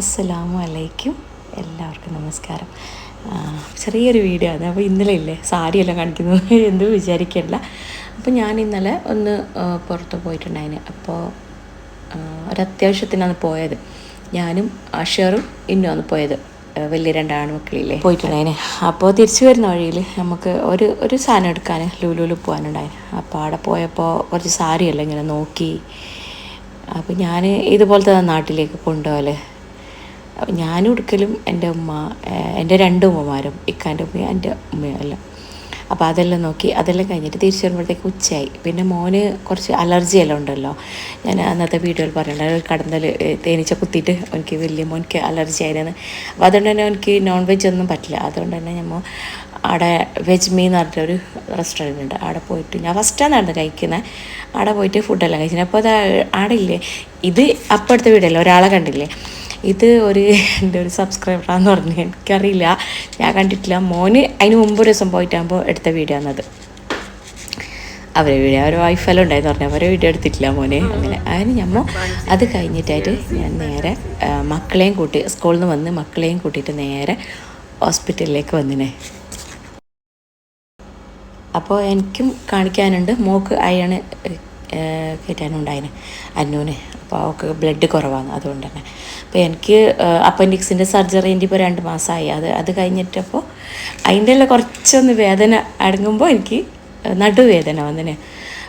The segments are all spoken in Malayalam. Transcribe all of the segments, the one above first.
അസ്സലാമു അലൈക്കും എല്ലാവർക്കും നമസ്കാരം. ചെറിയൊരു വീഡിയോ ആണ്. അപ്പോൾ ഇന്നലെ ഇല്ലേ സാരിയെല്ലാം കാണിക്കുന്നത്. എന്ത് വിചാരിക്കണ്ട. അപ്പോൾ ഞാൻ ഇന്നലെ ഒന്ന് പുറത്ത് പോയിട്ടുണ്ടായിന്. അപ്പോൾ ഒരത്യാവശ്യത്തിനാണ് പോയത്. ഞാനും അഷറും ഇന്നുമാണ് പോയത്. വലിയ രണ്ടാണ് മക്കളില്ലേ. പോയിട്ടുണ്ടായിന്. അപ്പോൾ തിരിച്ചു വരുന്ന വഴിയിൽ നമുക്ക് ഒരു ഒരു സാധനം എടുക്കാൻ ലൂലൂൽ പോകാനുണ്ടായിന്. അപ്പോൾ അവിടെ പോയപ്പോൾ കുറച്ച് സാരിയല്ല ഇങ്ങനെ നോക്കി. അപ്പോൾ ഞാൻ ഇതുപോലത്തെ നാട്ടിലേക്ക് കൊണ്ടുപോകൽ. അപ്പോൾ ഞാനും എടുക്കലും എന്റെ ഉമ്മ എന്റെ രണ്ട് ഉമ്മമാരും ഇക്കാന്റെ ഉമ്മയും എന്റെ ഉമ്മയും എല്ലാം. അപ്പോൾ അതെല്ലാം നോക്കി അതെല്ലാം കഴിഞ്ഞിട്ട് തിരിച്ചു വരുമ്പോഴത്തേക്ക് ഉച്ചയായി. പിന്നെ മോന് കുറച്ച് അലർജി എല്ലാം ഉണ്ടല്ലോ. ഞാൻ അന്നത്തെ വീഡിയോയിൽ പറഞ്ഞിട്ടുണ്ട് കടന്നൽ തേനീച്ച കുത്തിയിട്ട് എനിക്ക് വലിയ മോനിക്ക് അലർജി ആയിരുന്നു അപ്പോൾ അതുകൊണ്ട് തന്നെ എനിക്ക് നോൺ വെജ് ഒന്നും പറ്റില്ല. അതുകൊണ്ട് തന്നെ നമ്മൾ അവിടെ വെജ് മീ എന്ന് പറഞ്ഞിട്ടൊരു റെസ്റ്റോറന്റ് ഉണ്ട്. അവിടെ പോയിട്ട് ഞാൻ ഫസ്റ്റാണ് നടന്ന് കഴിക്കുന്നത് അവിടെ പോയിട്ട് ഫുഡെല്ലാം കഴിച്ചത് അപ്പോൾ അത് അവിടെ ഇല്ലേ? ഇത് അപ്പുറത്തെ വീടല്ലേ? ഒരാളെ കണ്ടില്ലേ? ഇത് ഒരു എന്റെ ഒരു സബ്സ്ക്രൈബറാന്ന് പറഞ്ഞു എനിക്കറിയില്ല. ഞാൻ കണ്ടിട്ടില്ല. മോന് അതിന് മുമ്പ് ഒരു ദിവസം പോയിട്ടാകുമ്പോൾ എടുത്ത വീഡിയോ ആണത്. അവരെ വീഡിയോ അവരെ വൈഫെല്ലാം ഉണ്ടായെന്ന് പറഞ്ഞു അവരെ വീഡിയോ എടുത്തിട്ടില്ല മോനെ. അങ്ങനെ. അതിന് ഞമ്മ അത് കഴിഞ്ഞിട്ടായിട്ട് ഞാൻ നേരെ മക്കളെയും കൂട്ടി സ്കൂളിൽ നിന്ന് വന്ന് മക്കളെയും കൂട്ടിയിട്ട് നേരെ ഹോസ്പിറ്റലിലേക്ക് വന്നിനെ. അപ്പോൾ എനിക്കും കാണിക്കാനുണ്ട്. മോക്ക് അയാണ് കയറ്റാനുണ്ടായിന് അന്നൂന്. അപ്പോൾ അവൾക്ക് ബ്ലഡ് കുറവാണ് അതുകൊണ്ട് തന്നെ. അപ്പോൾ എനിക്ക് അപ്പൻഡിക്സിന്റെ സർജറി എന്റെ ഇപ്പോൾ രണ്ട് മാസമായി അത് അത് കഴിഞ്ഞിട്ടപ്പോൾ അതിന്റെ എല്ലാം കുറച്ചൊന്ന് വേദന അടങ്ങുമ്പോൾ എനിക്ക് നടുവേദന വന്നിന്.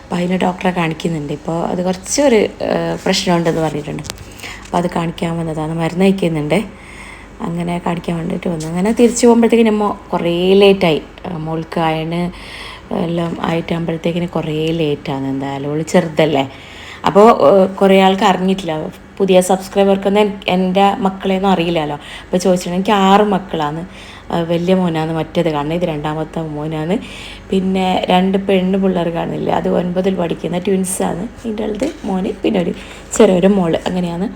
അപ്പോൾ അതിന് ഡോക്ടറെ കാണിക്കുന്നുണ്ട്. ഇപ്പോൾ അത് കുറച്ചൊരു പ്രശ്നമുണ്ടെന്ന് പറഞ്ഞിട്ടുണ്ട്. അപ്പോൾ അത് കാണിക്കാൻ വന്നതാണ്. മരുന്ന് അയക്കുന്നുണ്ട്. അങ്ങനെ കാണിക്കാൻ വേണ്ടിയിട്ട് വന്നു. അങ്ങനെ തിരിച്ചു പോകുമ്പോഴത്തേക്കും നമ്മൾ കുറേ ലേറ്റായി മോൾക്ക് അയണ് എല്ലാം ആയിട്ടാകുമ്പോഴത്തേക്കിന് കുറേ ലേറ്റാണ് എന്തായാലും ഓൾ ചെറുതല്ലേ. അപ്പോൾ കുറേ ആൾക്ക് അറിഞ്ഞിട്ടില്ല. പുതിയ സബ്സ്ക്രൈബർക്കൊന്നും എന്റെ മക്കളെയൊന്നും അറിയില്ലല്ലോ. അപ്പോൾ ചോദിച്ചിട്ടുണ്ടെങ്കിൽ എനിക്ക് ആറ് മക്കളാണ്. വലിയ മോനാണ് മറ്റേത് കാണുന്നത് ഇത് രണ്ടാമത്തെ മോനാണ്. പിന്നെ രണ്ട് പെണ്ണ് പിള്ളേർ കാണുന്നില്ല. അത് ഒൻപതിൽ പഠിക്കുന്ന ട്വിൻസാണ് ഇതിന്റെ അടുത്ത് മോന് പിന്നെ ഒരു ചെറിയൊരു മോൾ. അങ്ങനെയാണ്.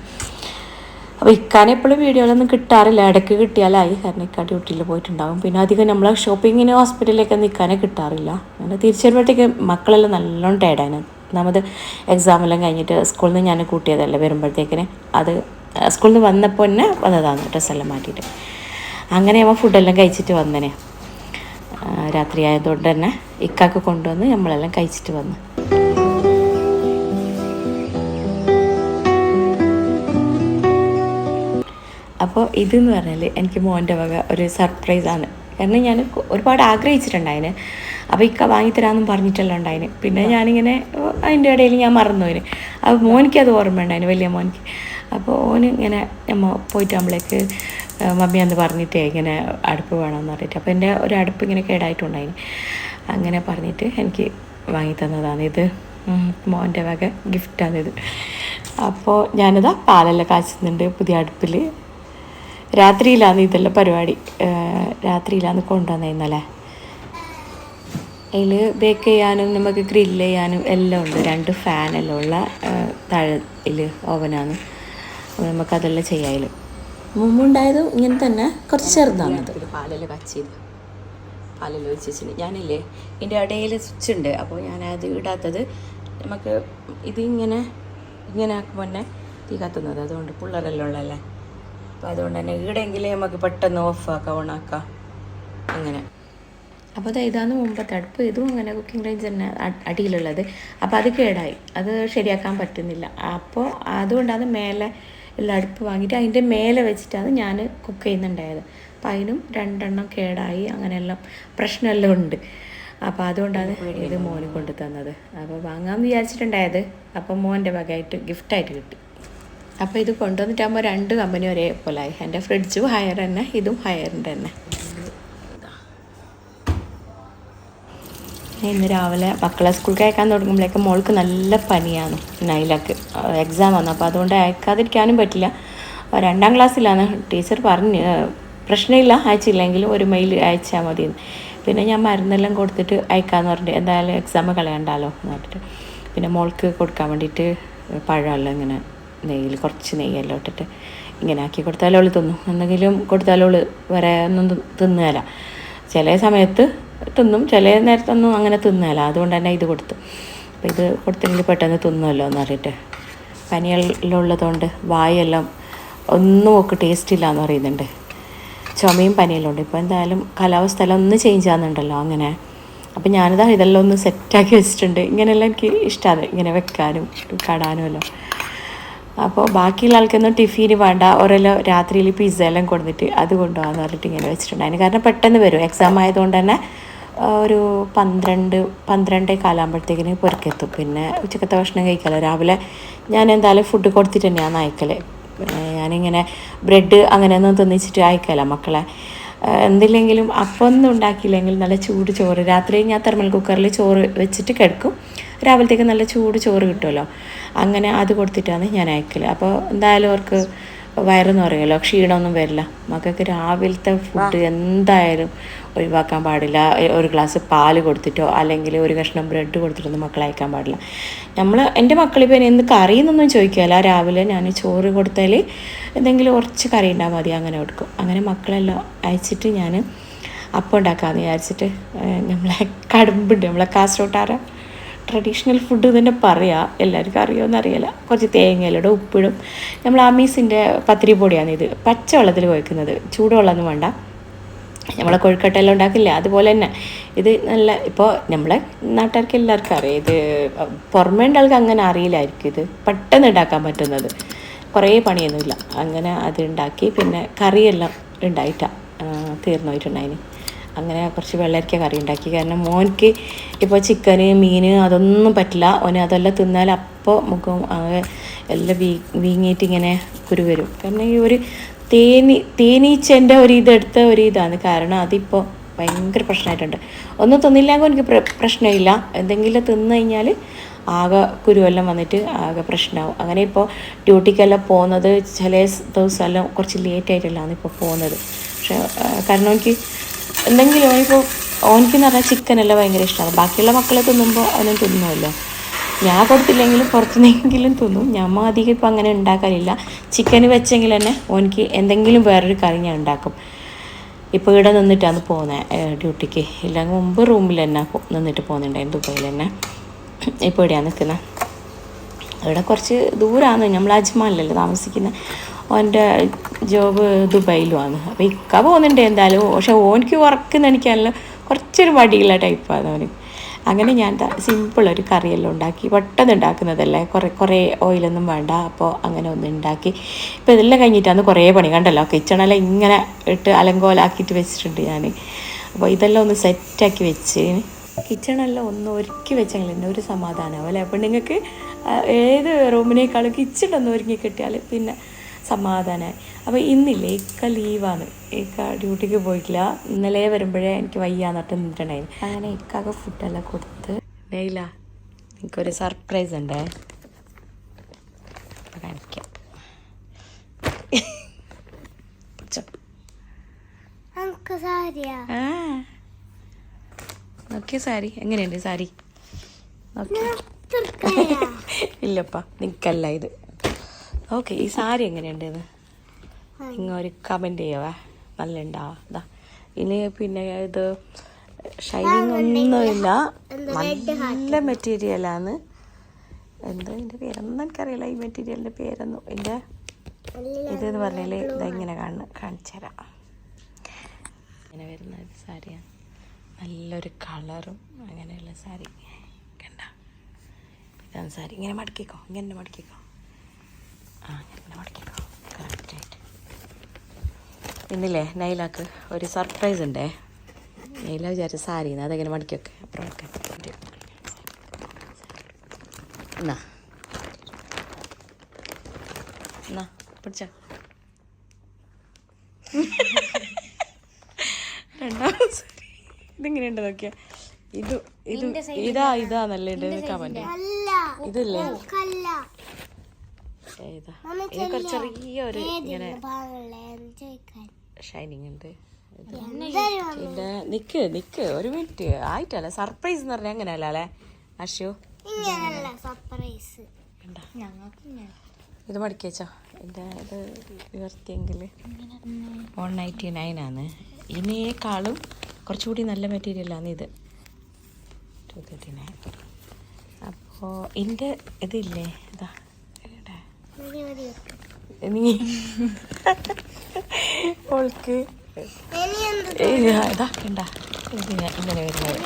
അപ്പോൾ ഇക്കാൻ എപ്പോഴും വീഡിയോകളൊന്നും കിട്ടാറില്ല. ഇടയ്ക്ക് കിട്ടിയാലായി. കാരണം ഇക്ക ഡ്യൂട്ടിയിൽ പോയിട്ടുണ്ടാകും പിന്നെ അധികം നമ്മൾ ഷോപ്പിങ്ങിന് ഹോസ്പിറ്റലിലേക്ക് നിൽക്കാനേ കിട്ടാറില്ല. അങ്ങനെ തിരിച്ചു വരുമ്പോഴത്തേക്ക് മക്കളെല്ലാം നല്ലോണം ടേഡാണ് ഒന്നാമത് എക്സാമെല്ലാം കഴിഞ്ഞിട്ട് സ്കൂളിൽ നിന്ന് ഞാൻ കൂട്ടിയതല്ലേ വരുമ്പോഴത്തേക്കിന്. അത് സ്കൂളിൽ നിന്ന് വന്നപ്പോൾ തന്നെ വന്നതാണ് ഡ്രസ്സെല്ലാം മാറ്റിയിട്ട്. അങ്ങനെ അവൻ ഫുഡെല്ലാം കഴിച്ചിട്ട് വന്നനെ. രാത്രി ആയതുകൊണ്ട് തന്നെ ഇക്കാക്ക് കൊണ്ടുവന്ന് നമ്മളെല്ലാം കഴിച്ചിട്ട് വന്നു. അപ്പോൾ ഇതെന്ന് പറഞ്ഞാൽ എനിക്ക് മോന്റെ വക ഒരു സർപ്രൈസാണ് കാരണം ഞാൻ ഒരുപാട് ആഗ്രഹിച്ചിട്ടുണ്ടായിന് അപ്പോൾ ഇക്ക വാങ്ങിത്തരാമെന്നും പറഞ്ഞിട്ടല്ലോ ഉണ്ടായിന്. പിന്നെ ഞാനിങ്ങനെ അതിന്റെ ഇടയിൽ ഞാൻ മറന്നുപോയിന്. അപ്പോൾ മോനിക്ക് അത് ഓർമ്മ ഉണ്ടായിന് വലിയ മോനിക്ക്. അപ്പോൾ ഓന് ഇങ്ങനെ നമ്മ പോയിട്ട് നമ്മളേക്ക് മമ്മി അന്ന് പറഞ്ഞിട്ടേ ഇങ്ങനെ അടുപ്പ് വേണമെന്ന് പറഞ്ഞിട്ട്. അപ്പോൾ എന്റെ ഒരു അടുപ്പ് ഇങ്ങനെ കേടായിട്ടുണ്ടായിന്. അങ്ങനെ പറഞ്ഞിട്ട് എനിക്ക് വാങ്ങി തന്നതാണ് ഇത്. മോന്റെ വക ഗിഫ്റ്റാണിത് അപ്പോൾ ഞാനിതാ പാലെല്ലാം കാച്ചുന്നുണ്ട് പുതിയ അടുപ്പിൽ രാത്രിയിലാണ് ഇതെല്ലാം പരിപാടി രാത്രിയിലാണ് കൊണ്ടുവന്നത് ഇന്നലെ അതിൽ ബേക്ക് ചെയ്യാനും നമുക്ക് ഗ്രില്ല് ചെയ്യാനും എല്ലാം ഉണ്ട്. രണ്ട് ഫാനെല്ലാം ഉള്ള താഴയിൽ ഓവനാണ് അപ്പോൾ നമുക്കതെല്ലാം മുമ്പ് മുമ്പുണ്ടായതും ഇങ്ങനെ തന്നെ കുറച്ച് ചെറുതാണത് പാലെല്ലാം കച്ചിയത് പാലെല്ലാം ഒഴിച്ച് വെച്ചിട്ട് ഞാനില്ലേ ഇതിന്റെ ഇടയിൽ സ്വിച്ച് ഉണ്ട്. അപ്പോൾ ഞാനത് ഇടാത്തത് നമുക്ക് ഇതിങ്ങനെ ഇങ്ങനെ ആക്കുമ്പോൾ തന്നെ തീ കത്തുന്നത്. അതുകൊണ്ട് പിള്ളേരെല്ലാം ഉള്ളതല്ലേ? അപ്പോൾ അതുകൊണ്ട് തന്നെ ഈടെങ്കിലേ നമുക്ക് പെട്ടെന്ന് ഓഫാക്കാം ഓണാക്കാം. അങ്ങനെ. അപ്പോൾ അത് ഇതാണ് മുമ്പത്തെ അടുപ്പ്. ഇതും അങ്ങനെ കുക്കിംഗ് റേഞ്ച് തന്നെ അടിയിലുള്ളത്. അപ്പോൾ അത് കേടായി. അത് ശരിയാക്കാൻ പറ്റുന്നില്ല. അപ്പോൾ അതുകൊണ്ടാണ് മേലെ ഉള്ള അടുപ്പ് വാങ്ങിയിട്ട് അതിന്റെ മേലെ വെച്ചിട്ടാണ് ഞാൻ കുക്ക് ചെയ്യുന്നുണ്ടായത്. അപ്പം അതിനും രണ്ടെണ്ണം കേടായി. അങ്ങനെയെല്ലാം പ്രശ്നമെല്ലാം ഉണ്ട്. അപ്പോൾ അതുകൊണ്ടാണ് ഇത് മോന് കൊണ്ടു തന്നത് അപ്പോൾ വാങ്ങാമെന്ന് വിചാരിച്ചിട്ടുണ്ടായത്. അപ്പോൾ മോന്റെ വകയായിട്ട് ഗിഫ്റ്റായിട്ട് കിട്ടി. അപ്പോൾ ഇത് കൊണ്ടുവന്നിട്ടാകുമ്പോൾ രണ്ട് കമ്പനി ഒരേപോലെ ആയി. എന്റെ ഫ്രിഡ്ജും ഹയർ തന്നെ ഇതും ഹയറിന്റെ തന്നെ. ഇന്ന് രാവിലെ മക്കളെ സ്കൂൾ അയക്കാൻ തുടങ്ങുമ്പോഴേക്ക് മോൾക്ക് നല്ല പനിയാണ് നൈലക്ക്. എക്സാം വന്നു. അപ്പോൾ അതുകൊണ്ട് അയക്കാതിരിക്കാനും പറ്റില്ല. രണ്ടാം ക്ലാസ്സിലാണ് ടീച്ചർ പറഞ്ഞ് പ്രശ്നമില്ല അയച്ചില്ലെങ്കിലും ഒരു മെയിൽ അയച്ചാൽ മതി. പിന്നെ ഞാൻ മരുന്നെല്ലാം കൊടുത്തിട്ട് അയക്കാമെന്ന് പറഞ്ഞിട്ട് എന്തായാലും എക്സാം കളയണ്ടല്ലോ എന്ന് പറഞ്ഞിട്ട്. പിന്നെ മോൾക്ക് കൊടുക്കാൻ വേണ്ടിയിട്ട് പഴമല്ലോ ഇങ്ങനെ നെയ്യിൽ കുറച്ച് നെയ്യെല്ലാം ഇട്ടിട്ട് ഇങ്ങനെ ആക്കി കൊടുത്താലും അവൾ തിന്നും. എന്തെങ്കിലും കൊടുത്താലും അവൾ വേറെ ഒന്നും തിന്നുകയില്ല ചില സമയത്ത് തിന്നും ചില നേരത്തൊന്നും അങ്ങനെ തിന്നുകയില്ല അതുകൊണ്ട് തന്നെ ഇത് കൊടുത്തു. അപ്പോൾ ഇത് കൊടുത്തെങ്കിൽ പെട്ടെന്ന് തിന്നുമല്ലോ എന്ന് പറഞ്ഞിട്ട് പനിയെല്ലാം ഉള്ളതുകൊണ്ട് വായെല്ലാം ഒന്നും ഒക്കെ ടേസ്റ്റ് ഇല്ല എന്ന് പറയുന്നുണ്ട്. ചുമയും പനിയെല്ലാം ഉണ്ട്. ഇപ്പോൾ എന്തായാലും കാലാവസ്ഥ എല്ലാം ഒന്ന് ചേഞ്ച് ആകുന്നുണ്ടല്ലോ അങ്ങനെ. അപ്പം ഞാനിതാ ഇതെല്ലാം ഒന്ന് സെറ്റാക്കി വെച്ചിട്ടുണ്ട്. ഇങ്ങനെയെല്ലാം എനിക്ക് ഇഷ്ടമാണ് ഇങ്ങനെ വെക്കാനും കടാനും എല്ലാം. അപ്പോൾ ബാക്കിയുള്ള ആൾക്കൊന്നും ടിഫിന് വേണ്ട. ഓരോല്ലോ രാത്രിയിൽ പിസ്സ എല്ലാം കൊടുത്തിട്ട് അത് കൊണ്ടുപോകാന്ന് പറഞ്ഞിട്ട് ഇങ്ങനെ വെച്ചിട്ടുണ്ട്. അതിന് കാരണം പെട്ടെന്ന് വരും. എക്സാം ആയതുകൊണ്ട് തന്നെ ഒരു പന്ത്രണ്ട് പന്ത്രണ്ടേ കാലാകുമ്പോഴത്തേക്കിന് പൊരുക്കെത്തും. പിന്നെ ഉച്ചക്കത്തെ ഭക്ഷണം കഴിക്കാമല്ലോ രാവിലെ ഞാൻ എന്തായാലും ഫുഡ് കൊടുത്തിട്ട് തന്നെയാണ് അയക്കൽ ഞാനിങ്ങനെ ബ്രെഡ് അങ്ങനെയൊന്നും തിന്നിച്ചിട്ട് അയക്കല മക്കളെ. എന്തില്ലെങ്കിലും അപ്പം ഒന്നും ഉണ്ടാക്കിയില്ലെങ്കിൽ നല്ല ചൂട് ചോറ്. രാത്രി ഞാൻ തെർമൽ കുക്കറിൽ ചോറ് വെച്ചിട്ട് കിടക്കും. രാവിലത്തേക്ക് നല്ല ചൂട് ചോറ് കിട്ടുമല്ലോ. അങ്ങനെ അത് കൊടുത്തിട്ടാണ് ഞാൻ അയക്കൽ അപ്പോൾ എന്തായാലും അവർക്ക് വയറെന്ന് പറയുമല്ലോ ക്ഷീണമൊന്നും വരില്ല. മക്കൾക്ക് രാവിലത്തെ ഫുഡ് എന്തായാലും ഒഴിവാക്കാൻ പാടില്ല. ഒരു ഗ്ലാസ് പാൽ കൊടുത്തിട്ടോ അല്ലെങ്കിൽ ഒരു കഷ്ണം ബ്രെഡ് കൊടുത്തിട്ടൊന്നും മക്കളെ അയക്കാൻ പാടില്ല. നമ്മൾ എന്റെ മക്കളിപ്പോൾ എന്ത് കറി എന്നൊന്നും ചോദിക്കുകയല്ല. രാവിലെ ഞാൻ ചോറ് കൊടുത്താൽ എന്തെങ്കിലും കുറച്ച് കറി ഉണ്ടാൽ മതി അങ്ങനെ കൊടുക്കും. അങ്ങനെ മക്കളെല്ലാം അയച്ചിട്ട് ഞാൻ അപ്പം ഉണ്ടാക്കാമെന്ന് വിചാരിച്ചിട്ട് നമ്മളെ കടുമ്പുണ്ട്. നമ്മളെ കാസർഗോട്ടാറ ട്രഡീഷണൽ ഫുഡ് തന്നെ പറയാം. എല്ലാവർക്കും അറിയുമെന്ന് അറിയില്ല. കുറച്ച് തേങ്ങയിലൂടെ ഉപ്പിടും. നമ്മൾ അമീസിന്റെ പത്തിരി പൊടിയാണ് ഇത്. പച്ചവെള്ളത്തിൽ കുഴക്കുന്നത് ചൂടുവെള്ളമൊന്നും വേണ്ട. നമ്മളെ കൊഴുക്കട്ടെല്ലാം ഉണ്ടാക്കില്ല? അതുപോലെ തന്നെ. ഇത് നല്ല ഇപ്പോൾ നമ്മളെ നാട്ടുകാർക്ക് എല്ലാവർക്കും അറിയാം. ഇത് പുറമേണ്ട ആൾക്ക് അങ്ങനെ അറിയില്ലായിരിക്കും ഇത്. പെട്ടെന്ന് ഉണ്ടാക്കാൻ പറ്റുന്നത്. കുറേ പണിയൊന്നുമില്ല. അങ്ങനെ അത് ഉണ്ടാക്കി പിന്നെ കറിയെല്ലാം ഉണ്ടായിട്ടാണ് തീർന്നു പോയിട്ടുണ്ടായിന് അങ്ങനെ കുറച്ച് വെള്ളരിക്ക കറി ഉണ്ടാക്കി. കാരണം മോൻക്ക് ഇപ്പോൾ ചിക്കന് മീൻ അതൊന്നും പറ്റില്ല. ഓന് അതെല്ലാം തിന്നാൽ അപ്പോൾ മുഖം എല്ലാം വീ വീങ്ങിയിട്ട് ഇങ്ങനെ കുരു വരും. കാരണം ഈ ഒരു തേനി തേനീച്ചന്റെ ഒരു ഇതെടുത്ത ഒരു ഇതാണ്. കാരണം അതിപ്പോൾ ഭയങ്കര പ്രശ്നമായിട്ടുണ്ട്. ഒന്നും തിന്നില്ലെങ്കിൽ എനിക്ക് പ്ര പ്രശ്നമില്ല. എന്തെങ്കിലും തിന്നു കഴിഞ്ഞാൽ ആകെ കുരുവെല്ലാം വന്നിട്ട് ആകെ പ്രശ്നമാവും. അങ്ങനെ ഇപ്പോൾ ഡ്യൂട്ടിക്കെല്ലാം പോകുന്നത് ചില ദിവസമെല്ലാം കുറച്ച് ലേറ്റ് ആയിട്ടല്ലാണ് ഇപ്പോൾ പോകുന്നത്. പക്ഷേ കാരണം എനിക്ക് എന്തെങ്കിലും ഇപ്പോൾ ഓനിക്കെന്ന് പറഞ്ഞാൽ ചിക്കനെല്ലാം ഭയങ്കര ഇഷ്ടമാണ് ബാക്കിയുള്ള മക്കളെ തിന്നുമ്പോൾ അവനും തിന്നുമല്ലോ ഞാൻ കൊടുത്തില്ലെങ്കിലും പുറത്തുനിന്നെങ്കിലും തിന്നും. ഞമ്മ അധികം ഇപ്പം അങ്ങനെ ഉണ്ടാക്കാനില്ല ചിക്കൻ വെച്ചെങ്കിൽ തന്നെ ഓനിക്ക് എന്തെങ്കിലും വേറൊരു കറി ഞാൻ ഉണ്ടാക്കും. ഇപ്പോൾ ഇവിടെ നിന്നിട്ടാണ് പോകുന്നത് ഡ്യൂട്ടിക്ക്. ഇല്ലെങ്കിൽ മുമ്പ് റൂമിൽ തന്നെ നിന്നിട്ട് പോകുന്നുണ്ടായിരുന്നു ദുബായിൽ തന്നെ. ഇപ്പോൾ ഇവിടെയാണ് നിൽക്കുന്നത് ഇവിടെ കുറച്ച് ദൂരമാണ് നമ്മൾ അജ്മാനിലല്ലേ താമസിക്കുന്നത് ഓന്റെ ജോബ് ദുബായിലുമാണ്. അപ്പോൾ ഇക്ക പോകുന്നുണ്ട് എന്തായാലും. പക്ഷെ ഓനിക്ക് വർക്കെന്ന് എനിക്കല്ല കുറച്ചൊരു മടിയുള്ള ടൈപ്പാണ് അവന്. അങ്ങനെ ഞാൻ സിമ്പിൾ ഒരു കറിയെല്ലാം ഉണ്ടാക്കി. പെട്ടെന്ന് ഉണ്ടാക്കുന്നതല്ലേ. കുറേ കുറേ ഓയിലൊന്നും വേണ്ട. അപ്പോൾ അങ്ങനെ ഒന്ന് ഉണ്ടാക്കി. ഇപ്പോൾ ഇതെല്ലാം കഴിഞ്ഞിട്ടാണ് കുറേ പണി. കണ്ടല്ലോ കിച്ചണെല്ലാം ഇങ്ങനെ ഇട്ട് അലങ്കോലാക്കിയിട്ട് വെച്ചിട്ടുണ്ട് ഞാൻ അപ്പോൾ ഇതെല്ലാം ഒന്ന് സെറ്റാക്കി വെച്ച്. കിച്ചണെല്ലാം ഒന്ന് ഒരുക്കി വെച്ചെങ്കിൽ തന്നെ ഒരു സമാധാനമാവും അല്ലേ? അപ്പം നിങ്ങൾക്ക് ഏത് റൂമിനേക്കാളും കിച്ചണൊന്ന് ഒരുങ്ങി കിട്ടിയാൽ പിന്നെ സമാധാനമായി അപ്പോൾ ഇന്നില്ലേ ഇക്ക ലീവാണ്. ഇക്ക ഡ്യൂട്ടിക്ക് പോയിട്ടില്ല. ഇന്നലെ വരുമ്പോഴേ എനിക്ക് വയ്യാന്നിട്ട് നിന്നിട്ടുണ്ടായിരുന്നു അങ്ങനെ ഇക്കാക്ക് ഫുഡെല്ലാം കൊടുത്ത്. നെയ്ല എനിക്കൊരു സർപ്രൈസ് ഉണ്ടേ. കാണിക്കാം. നോക്കിയ സാരി. എങ്ങനെയുണ്ട് സാരി? ഇല്ലപ്പാ നിക്കല്ല ഇത്. ഓക്കെ ഈ സാരി എങ്ങനെയുണ്ടെന്ന്? നിങ്ങൾ ഒരു കമന്റ് ചെയ്യവേ. നല്ല ഉണ്ടാ ഇതാ ഇനി പിന്നെ ഇത് ഷൈനിങ് ഒന്നുമില്ല. നല്ല മെറ്റീരിയലാണ് എന്താ ഇതിന്റെ പേരൊന്നും എനിക്കറിയില്ല. ഈ മെറ്റീരിയലിന്റെ പേരൊന്നും. എന്റെ ഇതെന്ന് പറഞ്ഞാൽ ഇതാ ഇങ്ങനെ കാണ കാണിച്ചു തരാം. ഇങ്ങനെ വരുന്ന ഒരു സാരിയാണ്. നല്ലൊരു കളറും അങ്ങനെയുള്ള സാരി. കണ്ട. ഇതാണ് സാരി. ഇങ്ങനെ മടക്കിക്കോ. ഇങ്ങനെ മടക്കിക്കോ ആ ഇങ്ങനെ മടക്കിക്കോ കറക്റ്റായിട്ട് ഇന്നില്ലേ? നൈലാക്ക്. ഒരു സർപ്രൈസ് ഉണ്ടേ? നൈല വിചാരിച്ച സാരി അതെങ്ങനെ മടിക്കൊക്കെ അപ്പുറം ഒക്കെ എന്നാ? എന്നാ? പിടിച്ച. രണ്ടാമത് സാരി. ഇതിങ്ങനെയുണ്ട് നോക്കിയാ? ഇത് ഇത് ഇതാ ഇതാ. നല്ല ഇതില്ലേ? കമന്റ് ഏതാ? ഇത് കുറച്ച് ചെറിയൊരു ഇങ്ങനെ ഷൈനിങ് ഉണ്ട്. പിന്നെ നിക്ക് നിക്ക് ഒരു മിനിറ്റ്. ആയിട്ടല്ല സർപ്രൈസ് എന്ന് പറഞ്ഞാൽ അങ്ങനെയല്ല അല്ലേ? അഷു സർപ്രൈസ് ഇത് മടക്കി വെച്ചോ. എന്റെ ഇത് വൺ നയന്റി നയൻ ആണ്. ഇതിനേക്കാളും കുറച്ചുകൂടി നല്ല മെറ്റീരിയലാണ് ഇത്. ടു തേർട്ടി നയൻ അപ്പോൾ ഇതിന്റെ ഇതില്ലേ? ഇതാ ഇവിടെ മതി മതി വെക്ക്. നീ ഓൾക്ക് ഇങ്ങനെ വരുന്നത്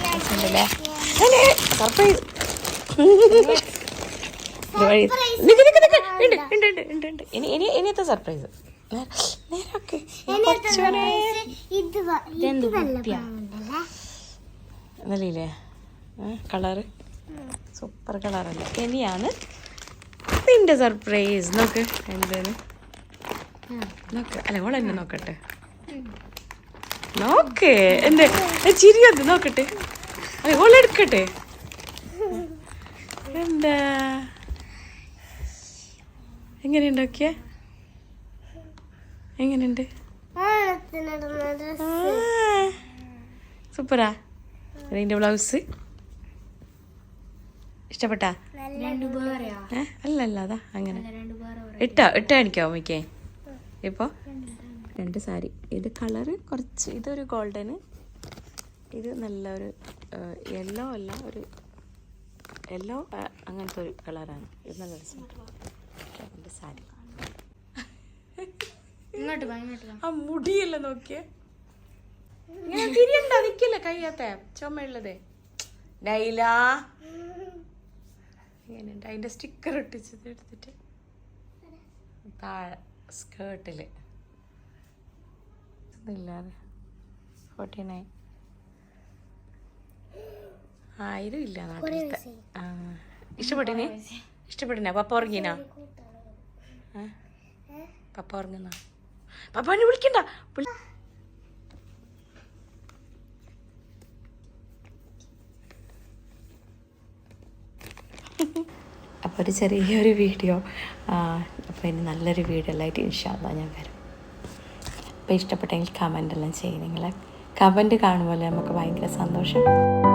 സർപ്രൈസ്. ഇനി ഇനി ഇനിയത്തെ സർപ്രൈസ്. നല്ല കളറ്? സൂപ്പർ കളറല്ലേ. ഇനിയാണ് നിന്റെ സർപ്രൈസ് നോക്ക് എന്താണ്? നോക്ക്. അല്ല ഓൾ എന്നെ നോക്കട്ടെ. നോക്ക് എന്റെ ചിരിയത് നോക്കട്ടെ. അല്ല ഓൾ എടുക്കട്ടെ. എന്താ? എങ്ങനെയുണ്ടോക്കിയ എങ്ങനെയുണ്ട് സൂപ്പറാ. നിന്റെ ബ്ലൗസ്. ഇഷ്ടപ്പെട്ടാ? അല്ല അല്ല അതാ അങ്ങനെ. ഇട്ടാ ഇട്ടാ എനിക്കോ അമ്മയ്ക്കേ ഇപ്പോൾ രണ്ട് സാരി. ഇത് കളറ് കുറച്ച് ഇതൊരു ഗോൾഡന്. ഇത് നല്ല ഒരു യെല്ലോ അല്ല ഒരു യെല്ലോ അങ്ങനത്തെ ഒരു കളറാണ്. ഇത് നല്ല രസമുണ്ട് രണ്ട് സാരി. ആ മുടിയല്ല നോക്കിയേ? ഇങ്ങനെ തിരിയണ്ട നിക്കല്ലേ കയ്യാത്ത ചുമയുള്ളതേ. നൈല ഇങ്ങനെയുണ്ട് അതിന്റെ സ്റ്റിക്കർ ഒട്ടിച്ചത് എടുത്തിട്ട്. താഴെ സ്കേർട്ടിൽ ഇതില്ലാതെ. ഫോർട്ടി നയൻ ആയിരം ഇല്ല നാട്ടിലത്തെ. ആ. ഇഷ്ടപ്പെട്ടിനെ? ഇഷ്ടപ്പെട്ടിനാ? പപ്പ ഉറങ്ങിനാ? പപ്പ ഉറങ്ങുന്ന? പപ്പാനെ വിളിക്കണ്ട. അപ്പോൾ ഒരു ചെറിയൊരു വീഡിയോ. അപ്പോൾ ഇനി നല്ലൊരു വീഡിയോ എല്ലായിട്ട് ഇൻഷാല്ല ഞാൻ വരും. അപ്പോൾ ഇഷ്ടപ്പെട്ടെങ്കിൽ കമന്റ് എല്ലാം ചെയ്യുന്നെങ്കിൽ നിങ്ങൾ കമന്റ് കാണുമ്പോൾ നമുക്ക് ഭയങ്കര സന്തോഷം.